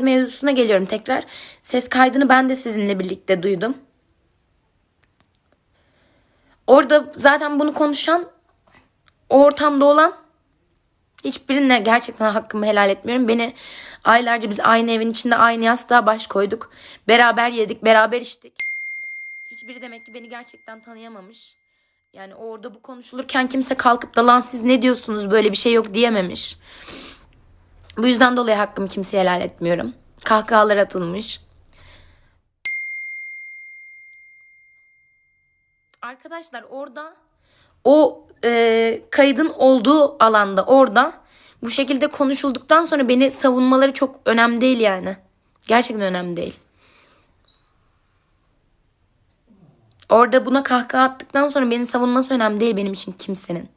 mevzusuna geliyorum tekrar. Ses kaydını ben de sizinle birlikte duydum. Orada zaten bunu konuşan o ortamda olan hiçbirine gerçekten hakkımı helal etmiyorum. Beni aylarca biz aynı evin içinde aynı yastığa baş koyduk. Beraber yedik, beraber içtik. Hiçbiri demek ki beni gerçekten tanıyamamış. Yani orada bu konuşulurken kimse kalkıp da lan siz ne diyorsunuz böyle bir şey yok diyememiş. Bu yüzden dolayı hakkımı kimseye helal etmiyorum. Kahkahalar atılmış. Arkadaşlar orada o e, kaydın olduğu alanda orada bu şekilde konuşulduktan sonra beni savunmaları çok önemli değil yani. Gerçekten önemli değil. Orada buna kahkaha attıktan sonra beni savunması önemli değil benim için kimsenin.